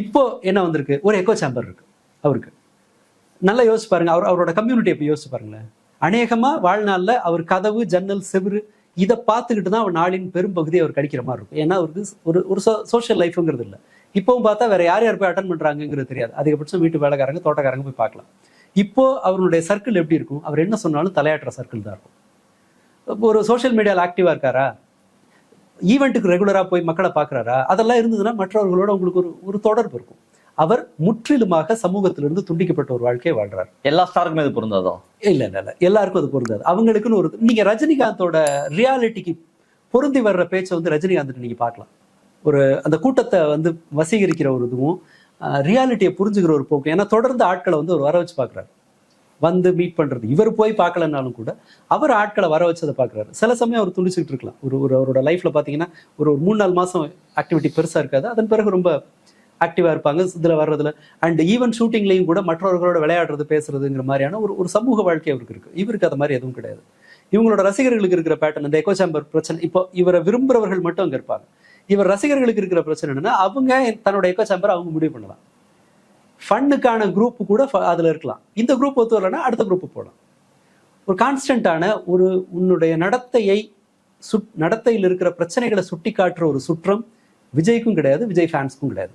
இப்போ என்ன வந்திருக்கு? ஒரு எக்கோ சேம்பர் இருக்கு அவருக்கு. நல்லா யோசிச்சு பாருங்க அவர் அவரோட கம்யூனிட்டி இப்போ யோசிச்சு பாருங்களேன். அநேகமா வாழ்நாளில் அவர் கதவு ஜன்னல் செவுரு இதை பார்த்துக்கிட்டு தான் அவர் நாளின் பெரும்பகுதி அவர் கடிக்கிற மாதிரி இருக்கும். ஏன்னா அவருக்கு ஒரு ஒரு சோஷியல் லைஃப்ங்கிறது இல்லை. இப்போவும் பார்த்தா வேற யார் யார் போய் அட்டன் பண்ணுறாங்கிறது தெரியாது. அதிகபட்சம் வீட்டு வேலைக்காரங்க தோட்டக்காரங்க போய் பார்க்கலாம். இப்போ அவருடைய சர்க்கிள் எப்படி இருக்கும்? அவர் என்ன சொன்னாலும் தலையாட்டுற சர்க்கிள் தான் இருக்கும். இப்போ ஒரு சோஷியல் மீடியாவில் ஆக்டிவாக இருக்காரா? ஈவெண்ட்டுக்கு ரெகுலரா போய் மக்களை பார்க்கறாரா? அதெல்லாம் இருந்ததுன்னா மற்றவர்களோட உங்களுக்கு ஒரு ஒரு தொடர்பு இருக்கும். அவர் முற்றிலுமாக சமூகத்திலிருந்து துண்டிக்கப்பட்ட ஒரு வாழ்க்கையை வாழ்றார். எல்லா ஸ்டாருக்குமே இது பொருந்தாதோ? இல்ல இல்ல இல்ல. எல்லாருக்கும் அது பொருந்தாது. அவங்களுக்குன்னு ஒரு நீங்க ரஜினிகாந்தோட ரியாலிட்டிக்கு பொருந்தி வர்ற பேச்சை வந்து ரஜினிகாந்த் நீங்க பார்க்கலாம். ஒரு அந்த கூட்டத்தை வந்து வசீகரிக்கிற ஒரு இதுவும் ரியாலிட்டியை புரிஞ்சுக்கிற ஒரு போக்கு. ஏன்னா தொடர்ந்து ஆட்களை வந்து அவர் வர வச்சு பார்க்குறாரு. வந்து மீட் பண்றது. இவர் போய் பார்க்கலனாலும் கூட அவர் ஆட்களை வர வச்சதை பார்க்குறாரு. சில சமயம் அவர் துணிச்சுக்கிட்டு இருக்கலாம். ஒரு ஒரு அவரோட லைஃப்ல பார்த்தீங்கன்னா ஒரு ஒரு மூணு நாலு மாசம் ஆக்டிவிட்டி பெருசா இருக்காது. அதன் பிறகு ரொம்ப ஆக்டிவா இருப்பாங்க. இதுல வர்றதுல. அண்ட் ஈவன் ஷூட்டிங்லையும் கூட மற்றவர்களோட விளையாடுறது பேசுறதுங்கிற மாதிரியான ஒரு ஒரு சமூக வாழ்க்கை அவருக்கு இருக்கு. இவருக்கு அது மாதிரி எதுவும் கிடையாது. இவங்களோட ரசிகர்களுக்கு இருக்கிற பேட்டர்ன் இந்த எக்கோ சாம்பர் பிரச்சனை இப்போ இவரை விரும்புறவர்கள் மட்டும் அங்க இருப்பாங்க. இவர் ரசிகர்களுக்கு இருக்கிற பிரச்சனை என்னன்னா அவங்க தன்னோட எக்கோ சாம்பர் அவங்க முடிவு பண்ணலாம். ஃபன்னுக்கான குரூப் கூட ஃப- அதுல இருக்கலாம். இந்த குரூப் ஒத்து வரலன்னா அடுத்த குரூப் போகலாம் ஒரு கான்ஸ்டண்ட்டான ஒரு உன்னுடைய நடத்தையை சுட் நடத்தையில் இருக்கிற பிரச்சனைகளை சுட்டி காட்டுற ஒரு சுற்றம் விஜய்க்கும் கிடையாது விஜய் ஃபேன்ஸ்க்கும் கிடையாது.